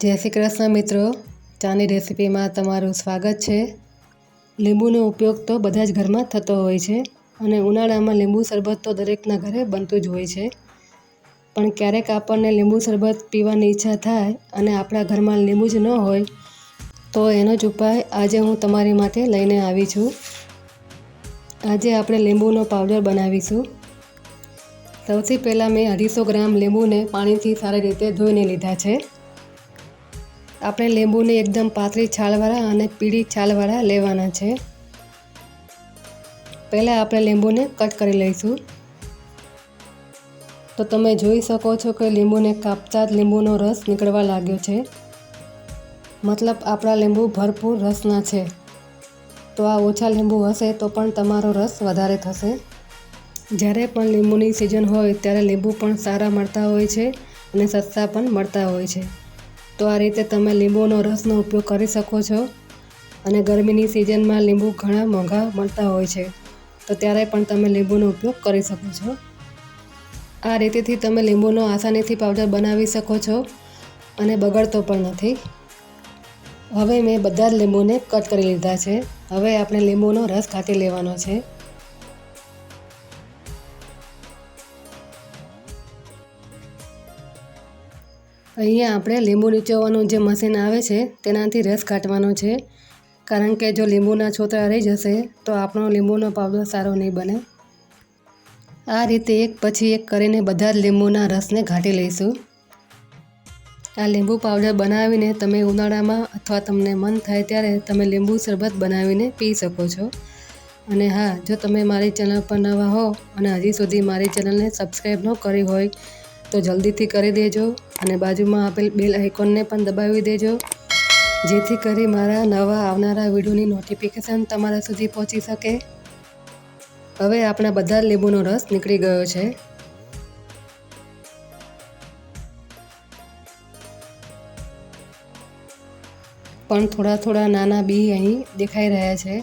જય શ્રી કૃષ્ણ મિત્રો. ચાની રેસીપીમાં તમારું સ્વાગત છે. લીંબુનો ઉપયોગ તો બધા જ ઘરમાં થતો હોય છે અને ઉનાળામાં લીંબુ શરબત તો દરેકના ઘરે બનતું જ હોય છે. પણ ક્યારેક આપણને લીંબુ શરબત પીવાની ઈચ્છા થાય અને આપણા ઘરમાં લીંબુ જ ન હોય, તો એનો જ ઉપાય આજે હું તમારી માટે લઈને આવી છું. આજે આપણે લીંબુનો પાવડર બનાવીશું. સૌથી પહેલાં મેં અઢીસો ગ્રામ લીંબુને પાણીથી સારી રીતે ધોઈને લીધા છે. આપણે લીંબુને એકદમ પાતળી છાલવાળા અને પીળી છાલવાળા લેવાના છે. પહેલાં આપણે લીંબુને કટ કરી લઈશું. તો તમે જોઈ શકો છો કે લીંબુને કાપતા જ લીંબુનો રસ નીકળવા લાગ્યો છે. મતલબ આપણા લીંબુ ભરપૂર રસના છે. તો આ ઓછા લીંબુ હશે તો પણ તમારો રસ વધારે થશે. જ્યારે પણ લીંબુની સિઝન હોય ત્યારે લીંબુ પણ સારા મળતા હોય છે અને સસ્તા પણ મળતા હોય છે. તો આ રીતે તમે લીંબુનો રસનો ઉપયોગ કરી શકો છો. અને ગરમીની સિઝનમાં લીંબુ ઘણા મોંઘા મળતા હોય છે. તો ત્યારે પણ તમે લીંબુનો ઉપયોગ કરી શકો છો. આ રીતેથી તમે લીંબુનો આસાનીથી પાવડર બનાવી શકો છો અને બગડતો પણ નથી. હવે મેં બધા જ લીંબુને કટ કરી લીધા છે. હવે આપણે લીંબુનો રસ કાઢી લેવાનો છે. અહીંયા આપણે લીંબુ નીચોવાનું જે મશીન આવે છે, તેનાથી રસ કાઢવાનો છે. કારણ કે જો લીંબુના છોતરા રહી જશે, તો આપણો લીંબુનો પાવડર સારો નહીં બને. આ રીતે એક પછી એક કરીને બધા જ લીંબુના રસને ઘાટી લઈશું. આ લીંબુ પાવડર બનાવીને તમે ઉનાળામાં અથવા તમને મન થાય ત્યારે તમે લીંબુ શરબત બનાવીને પી શકો છો. અને હા, જો તમે મારી ચેનલ પર નવા હો અને હજી સુધી મારી ચેનલને સબસ્ક્રાઈબ ન કરી હોય તો જલ્દીથી કરી દેજો અને બાજુમાં આપેલ બેલ આઇકોનને પણ દબાવી દેજો. જેથી કરી મારા નવા આવનારા વિડીયોની નોટિફિકેશન તમારા સુધી પહોંચી શકે. હવે આપણા બધા લીંબુનો રસ નીકળી ગયો છે. પણ થોડા થોડા નાના બી અહીં દેખાઈ રહ્યા છે.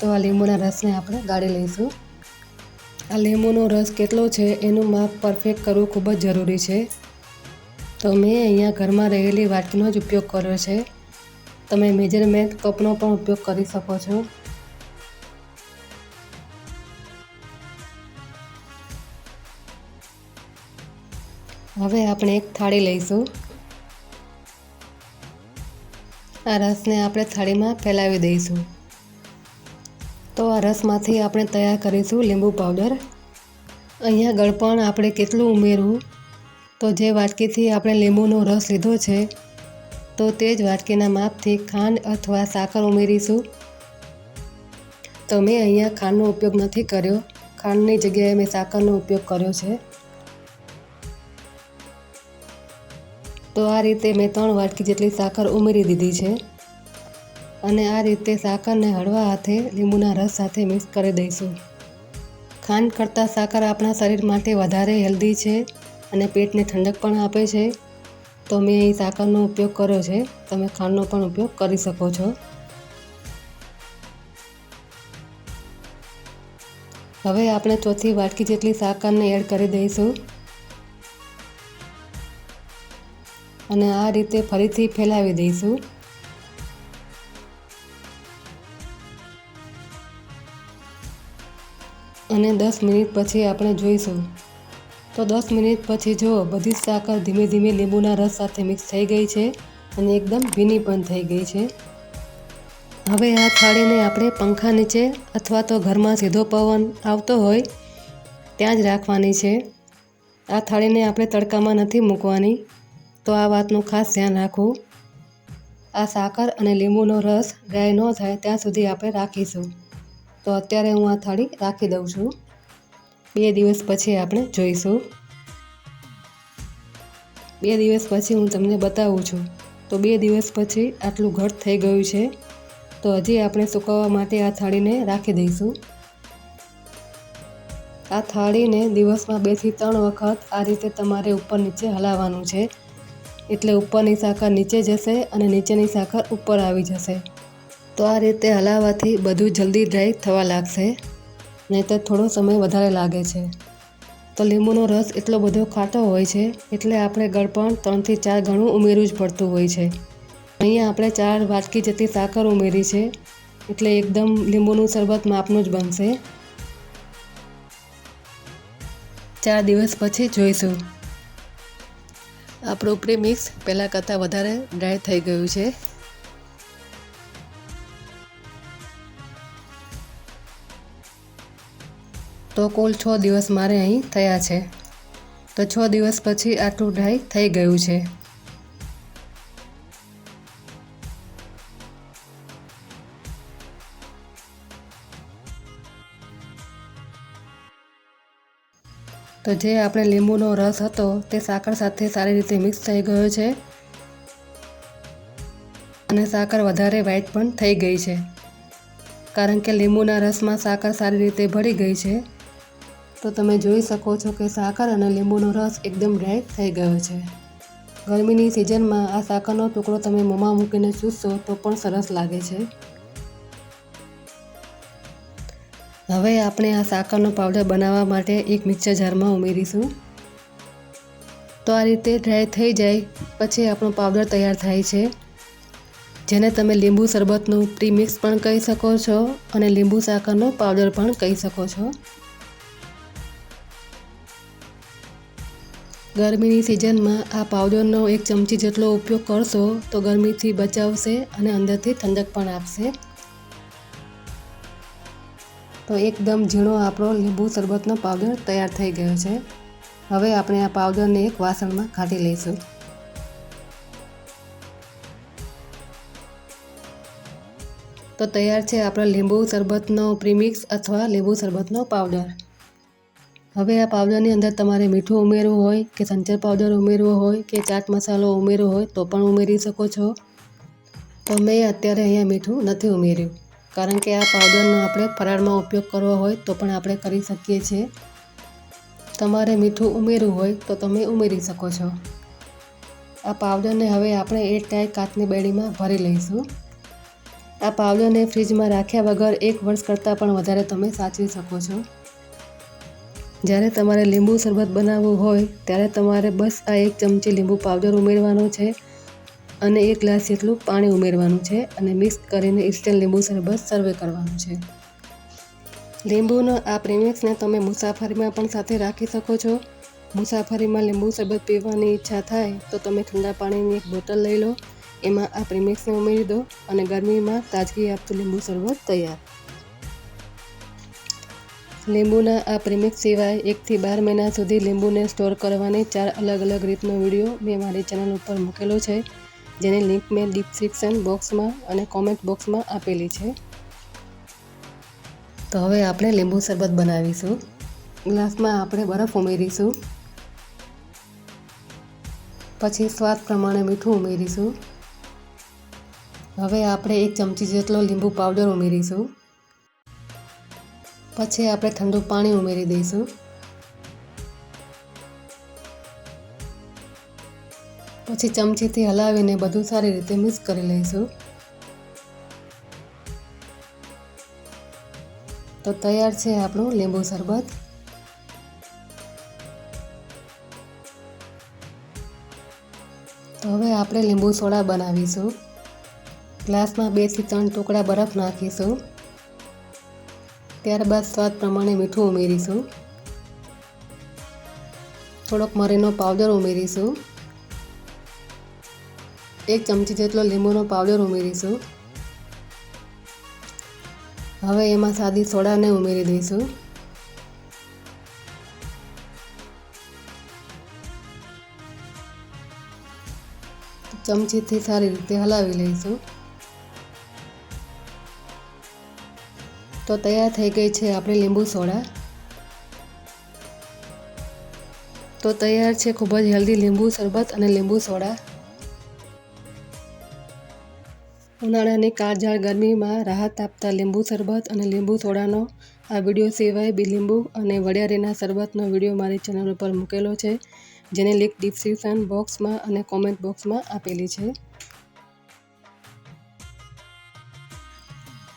તો આ લીંબુના રસને આપણે ગાળી લઈશું. આ લીંબુનો રસ કેટલો છે એનું માપ પરફેક્ટ કરવું ખૂબ જ જરૂરી છે. તો મેં અહીંયા ઘરમાં રહેલી વાટકીનો જ ઉપયોગ કર્યો છે. તમે મેજરમેન્ટ કપનો પણ ઉપયોગ કરી શકો છો. હવે આપણે એક થાળી લઈશું. આ રસને આપણે થાળીમાં ફેલાવી દઈશું. તો આ રસમાંથી આપણે તૈયાર કરીશું લીંબુ પાવડર. અહીંયા ગળપણ આપણે કેટલું ઉમેરવું? તો જે વાટકીથી આપણે લીંબુનો રસ લીધો છે, તો તે જ વાટકીના માપથી ખાંડ અથવા સાકર ઉમેરીશું. તો મેં અહીંયા ખાંડનો ઉપયોગ નથી કર્યો. ખાંડની જગ્યાએ મેં સાકરનો ઉપયોગ કર્યો છે. તો આ રીતે મેં ત્રણ વાટકી જેટલી સાકર ઉમેરી દીધી છે. અને આ રીતે સાકરને હળવા હાથે લીંબુના રસ સાથે મિક્સ કરી દઈશું. ખાંડ કરતાં સાકર આપણા શરીર માટે વધારે હેલ્ધી છે અને પેટને ઠંડક પણ આપે છે. તો મેં અહીં સાકરનો ઉપયોગ કર્યો છે. તમે ખાંડનો પણ ઉપયોગ કરી શકો છો. હવે આપણે ચોથી વાટકી જેટલી સાકરને એડ કરી દઈશું. અને આ રીતે ફરીથી ફેલાવી દઈશું. અને દસ મિનિટ પછી આપણે જોઈશું. તો દસ મિનિટ પછી જુઓ બધી જ સાકર ધીમે ધીમે લીંબુના રસ સાથે મિક્સ થઈ ગઈ છે અને એકદમ ભીની પણ થઈ ગઈ છે. હવે આ થાળીને આપણે પંખા નીચે અથવા તો ઘરમાં સીધો પવન આવતો હોય ત્યાં જ રાખવાની છે. આ થાળીને આપણે તડકામાં નથી મૂકવાની. તો આ વાતનું ખાસ ધ્યાન રાખવું. આ સાકર અને લીંબુનો રસ ડ્રાય ન થાય ત્યાં સુધી આપણે રાખીશું. તો અત્યારે હું આ થાળી રાખી દઉં છું. બે દિવસ પછી આપણે જોઈશું. બે દિવસ પછી હું તમને બતાવું છું. તો બે દિવસ પછી આટલું ઘટ થઈ ગયું છે. તો હજી આપણે સુકવવા માટે આ થાળીને રાખી દઈશું. આ થાળીને દિવસમાં બેથી ત્રણ વખત આ રીતે તમારે ઉપર નીચે હલાવવાનું છે. એટલે ઉપરની સાકર નીચે જશે અને નીચેની સાકર ઉપર આવી જશે. તો આ રીતે હલાવવાથી બધું જલ્દી ડ્રાય થવા લાગશે નહીં તો થોડો સમય વધારે લાગે છે. તો લીંબુનો રસ એટલો બધો ખાટો હોય છે, એટલે આપણે ગળપણ ત્રણથી ચાર ગણું ઉમેરવું જ પડતું હોય છે. અહીંયા આપણે ચાર વાટકી જેટલી સાકર ઉમેરી છે, એટલે એકદમ લીંબુનું શરબત માપનું જ બનશે. ચાર દિવસ પછી જોઈશું. આપણું પ્રીમિક્સ પહેલાં કરતાં વધારે ડ્રાય થઈ ગયું છે. તો કુલ છ દિવસ મારે અહીં થયા છે. તો છ દિવસ પછી આટલું ડ્રાય થઈ ગયું છે. તો જે આપણે લીંબુનો રસ હતો તે સાકર સાથે સારી રીતે મિક્સ થઈ ગયો છે. અને સાકર વધારે વ્હાઈટ પણ થઈ ગઈ છે. કારણ કે લીંબુના રસમાં સાકર સારી રીતે ભળી ગઈ છે. તો તમે જોઈ શકો છો કે સાકર અને લીંબુનો રસ એકદમ ડ્રાય થઈ ગયો છે. ગરમીની સિઝનમાં આ સાકરનો ટુકડો તમે મોંમાં મૂકીને ચૂસશો તો પણ સરસ લાગે છે. હવે આપણે આ સાકરનો પાવડર બનાવવા માટે એક મિક્સર જારમાં ઉમેરીશું. તો આ રીતે ડ્રાય થઈ જાય, પછી આપણો પાવડર તૈયાર થાય છે. જેને તમે લીંબુ શરબતનું પ્રીમિક્સ પણ કહી શકો છો અને લીંબુ સાકરનો પાવડર પણ કહી શકો છો. ગરમીની સિઝનમાં આ પાવડરનો એક ચમચી જેટલો ઉપયોગ કરશો તો ગરમીથી બચાવશે અને અંદરથી ઠંડક પણ આપશે. તો એકદમ ઝીણો આપણો લીંબુ શરબતનો પાવડર તૈયાર થઈ ગયો છે. હવે આપણે આ પાવડરને એક વાસણમાં કાઢી લઈશું. તો તૈયાર છે આપણો લીંબુ શરબતનો પ્રીમિક્સ અથવા લીંબુ શરબતનો પાવડર. હવે આ પાવડરની અંદર તમારે મીઠું ઉમેરવું હોય કે સંચર પાવડર ઉમેરવો હોય કે ચાટ મસાલો ઉમેરવો હોય તો પણ ઉમેરી શકો છો. તો મેં અત્યારે અહીંયા મીઠું નથી ઉમેર્યું. કારણ કે આ પાવડરનો આપણે ફરાળમાં ઉપયોગ કરવો હોય તો પણ આપણે કરી શકીએ છીએ. તમારે મીઠું ઉમેરવું હોય તો તમે ઉમેરી શકો છો. આ પાવડરને હવે આપણે એક ટાઈ કાચની બેડીમાં ભરી લઈશું. આ પાવડરને ફ્રીજમાં રાખ્યા વગર એક વર્ષ કરતાં પણ વધારે તમે સાચવી શકો છો. જ્યારે તમારે લીંબુ શરબત બનાવવું હોય, ત્યારે તમારે બસ આ એક ચમચી લીંબુ પાવડર ઉમેરવાનો છે અને એક ગ્લાસ જેટલું પાણી ઉમેરવાનું છે અને મિક્સ કરીને ઇન્સ્ટન્ટ લીંબુ શરબત સર્વ કરવાનું છે. લીંબુનો આ પ્રેમિક્સને તમે મુસાફરીમાં પણ સાથે રાખી શકો છો. મુસાફરીમાં લીંબુ શરબત પીવાની ઈચ્છા થાય, તો તમે ઠંડા પાણીની એક બોટલ લઈ લો. એમાં આ પ્રીમિક્સને ઉમેરી દો અને ગરમીમાં તાજગી આપતું લીંબુ શરબત તૈયાર. લીંબુના આ પ્રીમિક્સ સિવાય એકથી બાર મહિના સુધી લીંબુને સ્ટોર કરવાની ચાર અલગ અલગ રીતનો વીડિયો મેં મારી ચેનલ ઉપર મૂકેલો છે, જેની લિંક મેં ડિસ્ક્રિપ્શન બોક્સમાં અને કોમેન્ટ બોક્સમાં આપેલી છે. તો હવે આપણે લીંબુ શરબત બનાવીશું. ગ્લાસમાં આપણે બરફ ઉમેરીશું. પછી સ્વાદ પ્રમાણે મીઠું ઉમેરીશું. હવે આપણે એક ચમચી જેટલો લીંબુ પાવડર ઉમેરીશું. પછી આપણે ઠંડુ પાણી ઉમેરી દઈશું. પછી ચમચીથી હલાવીને બધું સારી રીતે મિક્સ કરી લઈશું. તો તૈયાર છે આપણું લીંબુ શરબત. તો હવે આપણે લીંબુ સોડા બનાવીશું. ગ્લાસમાં બેથી ત્રણ ટુકડા બરફ નાખીશું. ત્યારબાદ સ્વાદ પ્રમાણે મીઠું ઉમેરીશું. થોડોક મરીનો પાવડર ઉમેરીશું. એક ચમચી જેટલો લીંબુનો પાવડર ઉમેરીશું. હવે એમાં સાદી સોડાને ઉમેરી દઈશું. ચમચીથી સારી રીતે હલાવી લઈશું. તો તૈયાર થઈ ગઈ છે આપણી લીંબુ સોડા. તો તૈયાર છે ખૂબ જ હેલ્ધી લીંબુ શરબત અને લીંબુ સોડા. ઉનાળાની કાળઝાળ ગરમીમાં રાહત આપતા લીંબુ શરબત અને લીંબુ સોડાનો આ વીડિયો સિવાય બી લીંબુ અને વડિયારીના શરબતનો વીડિયો મારી ચેનલ ઉપર મૂકેલો છે, જેની લિંક ડિસ્ક્રિપ્શન બોક્સમાં અને કોમેન્ટ બોક્સમાં આપેલી છે.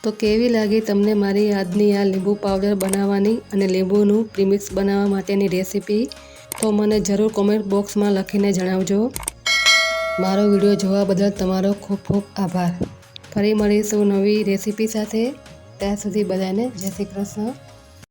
તો કેવી લાગી તમને મારી આજની આ લીંબુ પાવડર બનાવવાની અને લીંબુનું પ્રીમિક્સ બનાવવા માટેની રેસીપી તો મને જરૂર કોમેન્ટ બોક્સમાં લખીને જણાવજો. મારો વીડિયો જોવા બદલ તમારો ખૂબ ખૂબ આભાર. ફરી મળીશું નવી રેસીપી સાથે. ત્યાં સુધી બધાને જય શ્રી કૃષ્ણ.